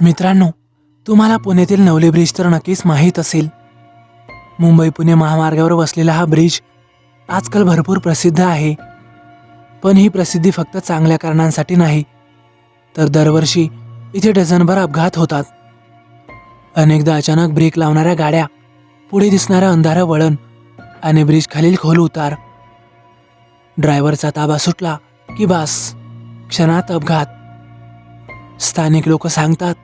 मित्रांनो तुम्हाला पुण्यातील नवले ब्रिज तर नक्कीच माहीत असेल. मुंबई पुणे महामार्गावर वसलेला हा ब्रिज आजकाल भरपूर प्रसिद्ध आहे. पण ही प्रसिद्धी फक्त चांगल्या कारणांसाठी नाही तर दरवर्षी इथे डझनभर अपघात होतात. अनेकदा अचानक ब्रेक लावणाऱ्या गाड्या पुढे दिसणाऱ्या अंधारं वळण आणि ब्रिज खालील खोल उतार. ड्रायव्हरचा ताबा सुटला की बास क्षणात अपघात. स्थानिक लोक सांगतात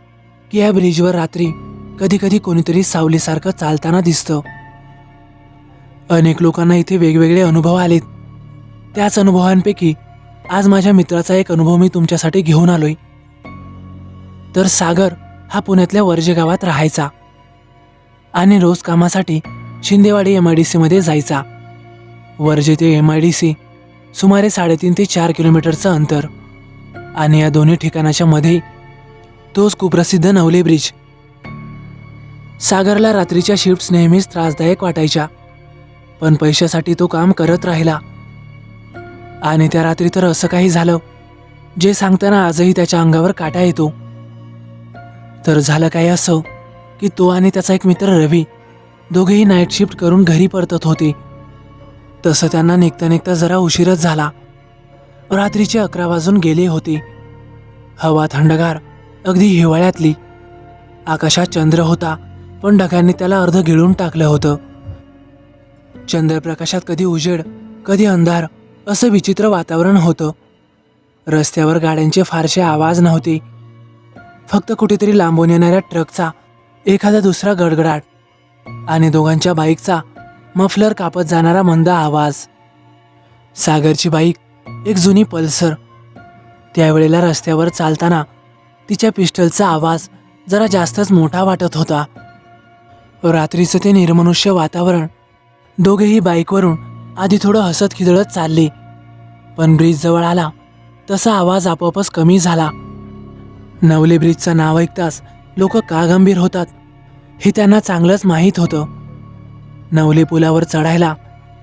की या ब्रिजवर रात्री कधी कधी कोणीतरी सावलीसारखं चालताना दिसतं. अनेक लोकांना इथे वेगवेगळे अनुभव आलेत. त्याच अनुभवांपैकी आज माझ्या मित्राचा एक अनुभव मी तुमच्यासाठी घेऊन आलोय. तर सागर हा पुण्यातल्या वर्जे गावात राहायचा आणि रोज कामासाठी शिंदेवाडी एम आय डी सीमध्ये जायचा. वर्जे ते एम आय डी सी सुमारे साडेतीन ते चार किलोमीटरचं अंतर आणि या दोन्ही ठिकाणाच्या मध्ये तोच कुप्रसिद्ध नवले ब्रिज. सागरला रात्रीच्या शिफ्ट्स नेहमीच त्रासदायक वाटायच्या पण पैशासाठी तो काम करत राहिला. आणि त्या रात्री तर असं काही झालं जे सांगताना आजही त्याच्या अंगावर काटा येतो. तर झालं काय असं की तो आणि त्याचा एक मित्र रवी दोघेही नाईट शिफ्ट करून घरी परतत होते. तसं त्यांना निघता निघता जरा उशीरच झाला. रात्रीचे अकरा वाजून गेले होते. हवा थंडगार अगदी हिवाळ्यातली. आकाशात चंद्र होता पण ढगांनी त्याला अर्ध गिळून टाकलं होतं. चंद्रप्रकाशात कधी उजेड कधी अंधार असं विचित्र वातावरण होतं. रस्त्यावर गाड्यांचे फारसे आवाज नव्हते. फक्त कुठेतरी लांबून येणाऱ्या ट्रकचा एखादा दुसरा गडगडाट आणि दोघांच्या बाईकचा मफलर कापत जाणारा मंद आवाज. सागरची बाईक एक जुनी पल्सर. त्यावेळेला रस्त्यावर चालताना तिच्या पिस्टलचा आवाज जरा जास्तच मोठा वाटत होता. रात्रीचं ते निर्मनुष्य वातावरण दोघेही बाईकवरून आधी थोडं हसत खिदळत चालले. पण ब्रिज जवळ आला तसा आवाज आपोआपच कमी झाला. नवले ब्रिजचं नाव ऐकताच लोक का गंभीर होतात हे त्यांना चांगलंच माहीत होतं. नवले पुलावर चढायला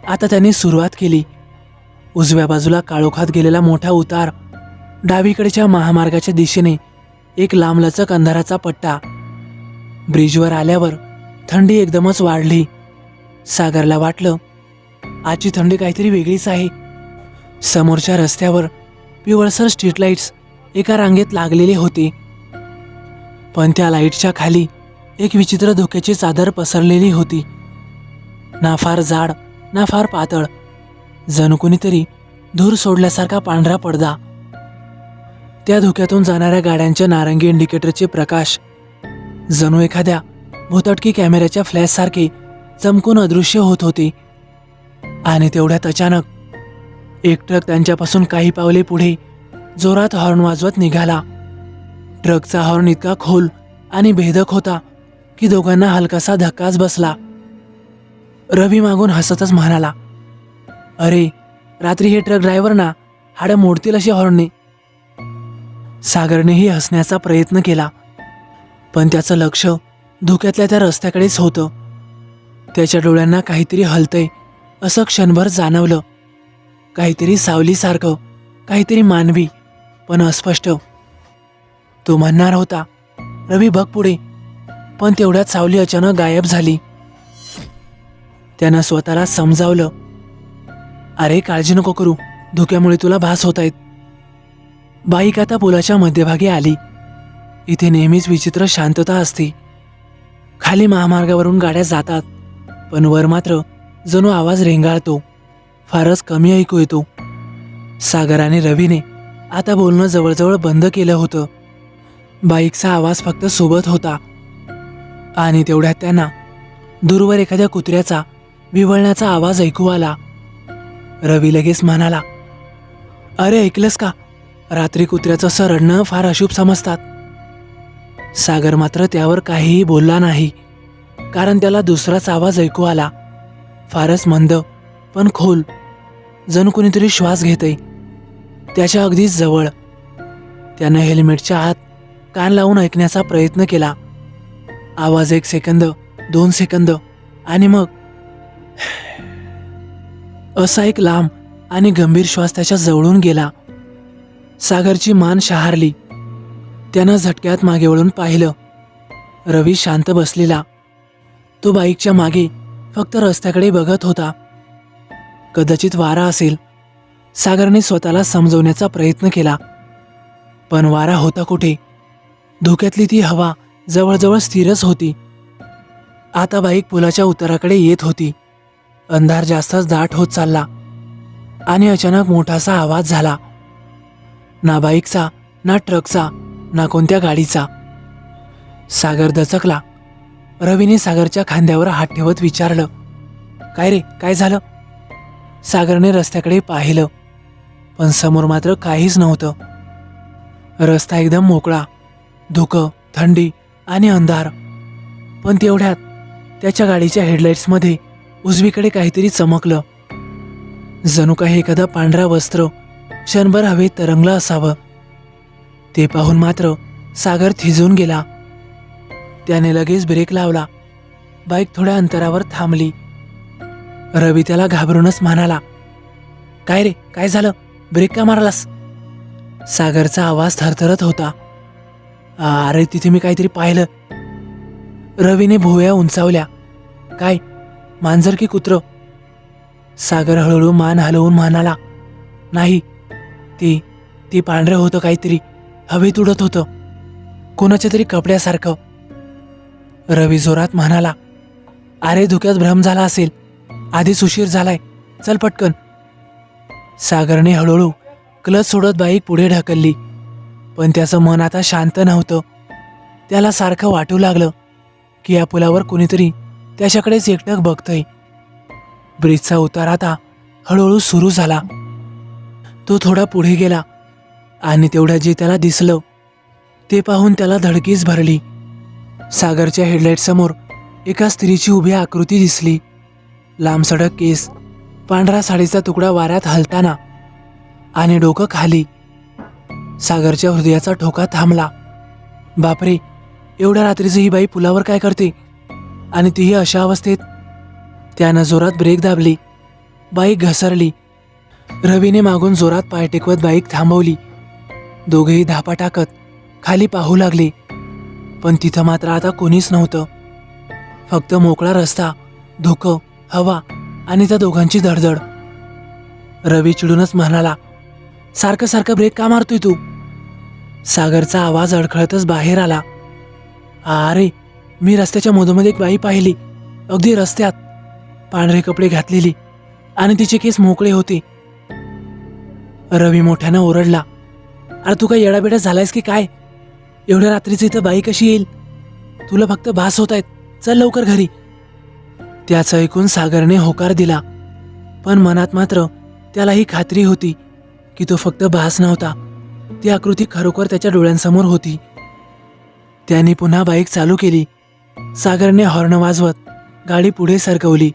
आता त्यांनी सुरुवात केली. उजव्या बाजूला काळोखात गेलेला मोठा उतार डावीकडच्या महामार्गाच्या दिशेने एक लांबलचक अंधाराचा पट्टा. ब्रिजवर आल्यावर थंडी एकदमच वाढली. सागरला वाटलं आजची थंडी काहीतरी वेगळीच आहे. समोरच्या रस्त्यावर पिवळसर स्ट्रीट लाईट्स एका रांगेत लागलेले होते. पण त्या लाईटच्या खाली एक विचित्र धोक्याची चादर पसरलेली होती. ना फार जाड ना फार पातळ. जणू कुणीतरी धूर सोडल्यासारखा पांढरा पडदा त्या धुक्यातून जाणाऱ्या गाड्यांच्या नारंगी इंडिकेटरचे प्रकाश जणू एखाद्या भूतटकी कॅमेऱ्याच्या फ्लॅशसारखे चमकून अदृश्य होत होते. आणि तेवढ्यात अचानक एक ट्रक त्यांच्यापासून काही पावले पुढे जोरात हॉर्न वाजवत निघाला. ट्रकचा हॉर्न इतका खोल आणि भेदक होता की दोघांना हलकासा धक्काच बसला. रवी मागून हसतच म्हणाला अरे रात्री हे ट्रक ड्रायव्हर ना हाडं मोडतील अशी हॉर्नने सागरनेही हसण्याचा प्रयत्न केला. पण त्याचं लक्ष धुक्यातल्या त्या रस्त्याकडेच होतं. त्याच्या डोळ्यांना काहीतरी हलतंय असं क्षणभर जाणवलं. काहीतरी सावलीसारखं काहीतरी मानवी पण अस्पष्ट. तो म्हणणार होता रवी बघ पुढे. पण तेवढ्यात सावली अचानक गायब झाली. त्यानं स्वतःला समजावलं अरे काळजी नको करू. धुक्यामुळे तुला भास होत आहेत. बाईक आता पुलाच्या मध्यभागी आली. इथे नेहमीच विचित्र शांतता असते. खाली महामार्गावरून गाड्या जातात पण वर मात्र जणू आवाज रेंगाळतो. फारच कमी ऐकू येतो. सागर आणि रवीने आता बोलणं जवळजवळ बंद केलं होतं. बाईकचा आवाज फक्त सोबत होता. आणि तेवढ्यात त्यांना दूरवर एखाद्या कुत्र्याचा विवळण्याचा आवाज ऐकू आला. रवी लगेच म्हणाला अरे ऐकलंस का? रात्री कुत्र्याचं सरडणं फार अशुभ समजतात. सागर मात्र त्यावर काहीही बोलला नाही कारण त्याला दुसराच आवाज ऐकू आला. फारच मंद पण खोल जणू कुणीतरी श्वास घेतय. त्याच्या अगदीच जवळ. त्यानं हेल्मेटच्या आत कान लावून ऐकण्याचा प्रयत्न केला. आवाज एक सेकंद दोन सेकंद आणि मग असा एक लांब आणि गंभीर श्वास त्याच्या जवळून गेला. सागरची मान शहारली. त्यानं झटक्यात मागे वळून पाहिलं. रवी शांत बसलेला. तो बाईकच्या मागे फक्त रस्त्याकडे बघत होता. कदाचित वारा असेल. सागरने स्वतःला समजवण्याचा प्रयत्न केला. पण वारा होता कुठे? धोक्यातली ती हवा जवळजवळ स्थिरच होती. आता बाईक पुलाच्या उत्तराकडे येत होती. अंधार जास्तच दाट होत चालला. आणि अचानक मोठासा आवाज झाला. ना बाईकचा ना ट्रकचा ना कोणत्या गाडीचा. सागर दचकला. रवीने सागरच्या खांद्यावर हात ठेवत विचारलं काय रे काय झालं? सागरने रस्त्याकडे पाहिलं पण समोर मात्र काहीच नव्हतं. रस्ता एकदम मोकळा धुकं थंडी आणि अंधार. पण तेवढ्यात त्याच्या गाडीच्या हेडलाईट्समध्ये उजवीकडे काहीतरी चमकलं. जणू काही एखादा पांढरा वस्त्र क्षणभर हवेत तरंगलं असावं. ते पाहून मात्र सागर थिजून गेला. त्याने लगेच ब्रेक लावला. बाईक थोड्या अंतरावर थांबली. रवी त्याला घाबरूनच म्हणाला काय रे काय झालं? ब्रेक का मारलास? सागरचा आवाज थरथरत होता. अरे तिथे मी काहीतरी पाहिलं. रवीने भोवया उंचावल्या. काय? मांजर की कुत्र? सागर हळूहळू मान हलवून म्हणाला नाही ते ते पांढरं होतं काहीतरी हवेत उडत होतं. कोणाच्या तरी कपड्यासारखं. रवी जोरात म्हणाला अरे धुक्यात भ्रम झाला असेल. आधीच उशीर झालाय. चल पटकन. सागरने हळूहळू क्लच सोडत बाईक पुढे ढकलली. पण त्याचं मन आता शांत नव्हतं. त्याला सारखं वाटू लागलं की या पुलावर कुणीतरी त्याच्याकडेच एकटक बघतंय. ब्रिजचा उतार आता हळूहळू सुरू झाला. तो थोडा पुढे गेला आणि तेवढ्या जे त्याला दिसलं ते पाहून त्याला धडकीच भरली. सागरच्या हेडलाईटसमोर एका स्त्रीची उभी आकृती दिसली. लांबसडक केस पांढरा साडीचा तुकडा वाऱ्यात हलताना आणि डोकं खाली. सागरच्या हृदयाचा ठोका थांबला. बापरे एवढ्या रात्रीचं ही बाई पुलावर काय करते? आणि तीही अशा अवस्थेत त्यानं जोरात ब्रेक दाबली. बाई घसरली. रवीने मागून जोरात पाय टेकवत बाईक थांबवली. दोघेही धापा टाकत खाली पाहू लागले. पण तिथं मात्र आता कोणीच नव्हतं. फक्त मोकळा रस्ता धुकं हवा आणि त्या दोघांची धडधड. रवी चिडूनच म्हणाला सारखं सारखं ब्रेक का मारतोय तू? सागरचा आवाज अडखळतच बाहेर आला. अरे मी रस्त्याच्या मधोमध एक बाई पाहिली अगदी रस्त्यात. पांढरे कपडे घातलेली आणि तिचे केस मोकळे होते. रवी मोठ्यानं ओरडला. अरे तू काय येडाबिडा झालायस की काय? एवढ्या रात्रीचं इथं बाई कशी येईल? तुला फक्त भास होत आहेत. चल लवकर घरी. त्याचं ऐकून सागरने होकार दिला. पण मनात मात्र त्याला ही खात्री होती की तो फक्त भास नव्हता. ती आकृती खरोखर त्याच्या डोळ्यांसमोर होती. त्याने पुन्हा बाईक चालू केली. सागरने हॉर्न वाजवत गाडी पुढे सरकवली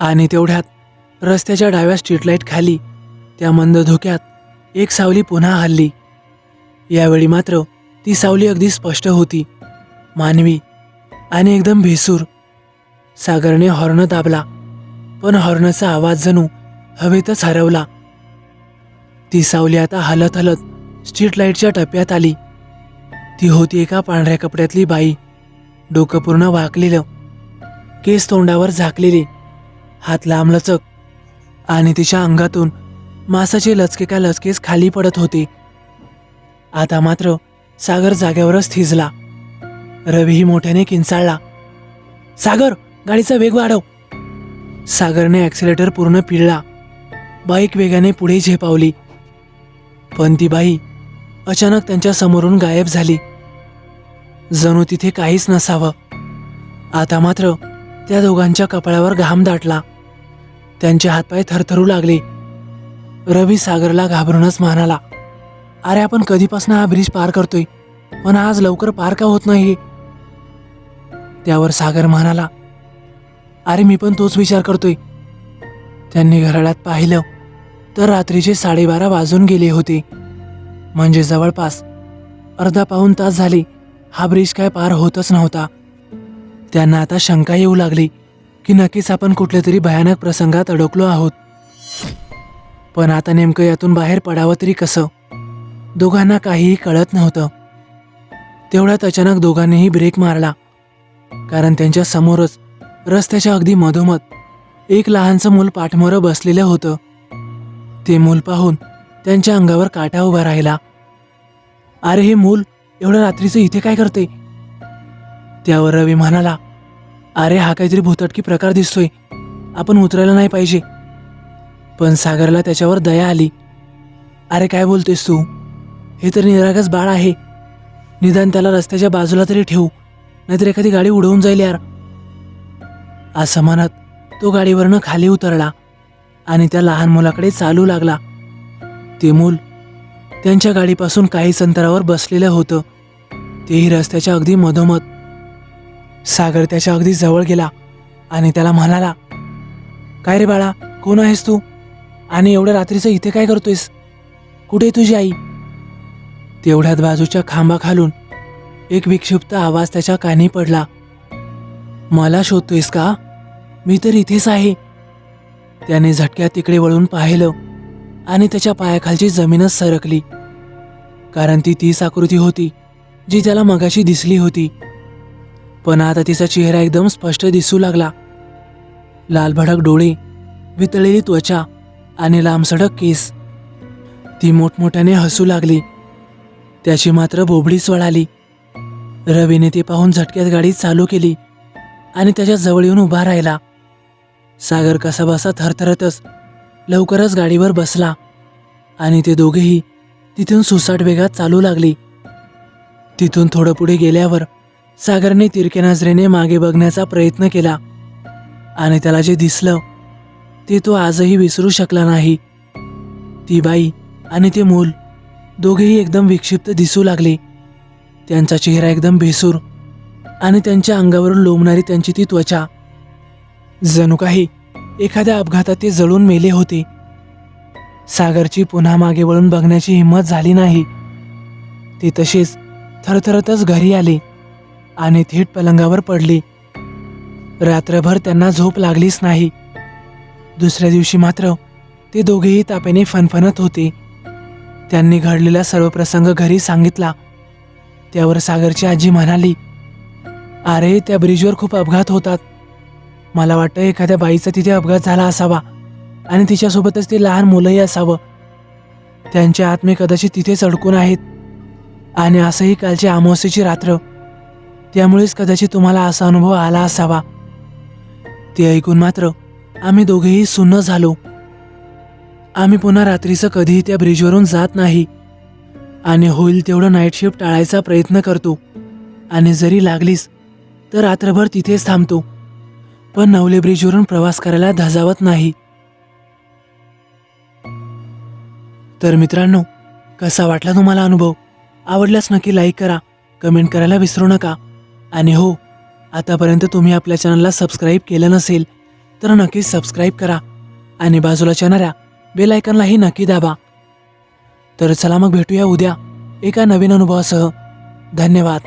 आणि तेवढ्यात रस्त्याच्या डाव्या स्ट्रीट लाइट खाली त्या मंद धोक्यात एक सावली पुन्हा हल्ली. यावेळी मात्र ती सावली अगदी स्पष्ट होती. मानवी आणि एकदम भेसूर. सागरने हॉर्न दाबला पण हॉर्नचा आवाज जणू हवेतच हरवला. ती सावली आता हलत हलत स्ट्रीट लाईटच्या टप्प्यात आली. ती होती एका पांढऱ्या कपड्यातली बाई. डोकं पूर्ण वाकलेलं. केस तोंडावर झाकलेले. हात लांबलचक आणि तिच्या अंगातून मासाचे लचके का लचकेच खाली पडत होते. आता मात्र सागर जाग्यावरच थिजला. रवीही मोठ्याने किंचाळला. सागर गाडीचा वेग वाढव. सागरने ॲक्सिलेटर पूर्ण पिळला. बाईक वेगाने पुढे झेपावली. पण ती बाई अचानक त्यांच्या समोरून गायब झाली. जणू तिथे काहीच नसावं. आता मात्र त्या दोघांच्या कपाळावर घाम दाटला. त्यांचे हातपाय थरथरू लागले. रवी सागरला घाबरूनच म्हणाला अरे आपण कधीपासून हा ब्रिज पार करतोय? पण आज लवकर पार का होत नाही? त्यावर सागर म्हणाला अरे मी पण तोच विचार करतोय. त्यांनी घराळ्यात पाहिलं तर रात्रीचे साडेबारा वाजून गेले होते. म्हणजे जवळपास अर्धा पाऊण तास झाले हा ब्रिज काय पार होतच नव्हता. त्यांना आता शंका येऊ लागली की नक्कीच आपण कुठल्या तरी भयानक प्रसंगात अडकलो आहोत. पण आता नेमकं यातून बाहेर पडावं तरी कसं? दोघांना काहीही कळत नव्हतं. तेवढ्यात अचानक दोघांनीही ब्रेक मारला. कारण त्यांच्या समोरच रस्त्याच्या अगदी मधोमध एक लहानसं मूल पाठमोरं बसलेलं होतं. ते मूल पाहून त्यांच्या अंगावर काटा उभा राहिला. अरे हे मूल एवढ्या रात्रीचं इथे काय करते? त्यावर रवी म्हणाला अरे हा काहीतरी भूतटकी प्रकार दिसतोय. आपण उतरायला नाही पाहिजे. पण सागरला त्याच्यावर दया आली. अरे काय बोलतेस तू? हे तर निरागस बाळ आहे. निदान त्याला रस्त्याच्या बाजूला तरी ठेवू नाहीतर एखादी गाडी उडवून जाईल यार. असं म्हणत तो गाडीवरनं खाली उतरला आणि त्या लहान मुलाकडे चालू लागला. ते मूल त्यांच्या गाडीपासून काहीच अंतरावर बसलेलं होतं. तेही रस्त्याच्या अगदी मधोमध. सागर त्याच्या अगदी जवळ गेला आणि त्याला म्हणाला काय रे बाळा कोण आहेस तू? आणि एवढ्या रात्रीचं इथे काय करतोयस? कुठे तुझी आई? तेवढ्यात बाजूच्या खांबाखालून एक विक्षिप्त आवाज त्याच्या कानी पडला. मला शोधतोयस का? मी तर इथेच आहे. त्याने झटक्यात तिकडे वळून पाहिलं आणि त्याच्या पायाखालची जमीनच सरकली. कारण ती तीच आकृती होती जी त्याला मगाशी दिसली होती. पण आता तिचा चेहरा एकदम स्पष्ट दिसू लागला. लालभडक डोळे वितळलेली त्वचा आणि लांबसडक केस. ती मोठमोठ्याने हसू लागली. त्याची मात्र बोबडीच वळाली रवीने ते पाहून झटक्यात गाडी चालू केली आणि त्याच्याजवळ येऊन उभा राहिला. सागर कसाबसा थरथरतच लवकरच गाडीवर बसला आणि ते दोघेही तिथून सुसाट वेगात चालू लागली. तिथून थोडं पुढे गेल्यावर सागरने तिरक्या नजरेने मागे बघण्याचा प्रयत्न केला आणि त्याला जे दिसलं ते तो आजही विसरू शकला नाही. ती बाई आणि ते मूल दोघेही एकदम विक्षिप्त दिसू लागले. त्यांचा चेहरा एकदम भेसूर आणि त्यांच्या अंगावरून लोंबणारी त्यांची ती त्वचा. जणू काही एखाद्या अपघातात ते जळून मेले होते. सागरची पुन्हा मागे वळून बघण्याची हिंमत झाली नाही. ते तसेच थरथरतच घरी आले आणि थेट पलंगावर पडले. रात्रभर त्यांना झोप लागलीच नाही. दुसऱ्या दिवशी मात्र ते दोघेही तापेने फनफनत होते. त्यांनी घडलेला सर्व प्रसंग घरी सांगितला. त्यावर सागरची आजी म्हणाली अरे त्या ब्रिजवर खूप अपघात होतात. मला वाटतं एखाद्या बाईचा तिथे अपघात झाला असावा आणि तिच्यासोबतच ते लहान मुलंही असावं. त्यांचे आत्मे कदाचित तिथेच अडकून आहेत आणि असंही कालची अमावस्येची रात्र. त्यामुळेच कदाचित तुम्हाला असा अनुभव आला असावा. ते ऐकून मात्र आम्ही दोघेही सुन्न झालो. आम्ही पुन्हा रात्रीचं कधीही त्या ब्रिजवरून जात नाही. आणि होईल तेवढं नाईट शिफ्ट टाळायचा प्रयत्न करतो. आणि जरी लागलीस तर रात्रभर तिथेच थांबतो. पण नवले ब्रिजवरून प्रवास करायला धजावत नाही. तर मित्रांनो कसा वाटला तुम्हाला अनुभव? आवडल्यास नक्की लाईक करा कमेंट करायला विसरू नका. आणि हो आतापर्यंत तुम्ही आपल्या चॅनलला सबस्क्राईब केलं नसेल तर नक्कीच सबस्क्राईब करा आणि बाजूला येणाऱ्या बेल नक्की दाबा. तर चला मग भेटूया उद्या एका नवीन अनुभवासह. धन्यवाद.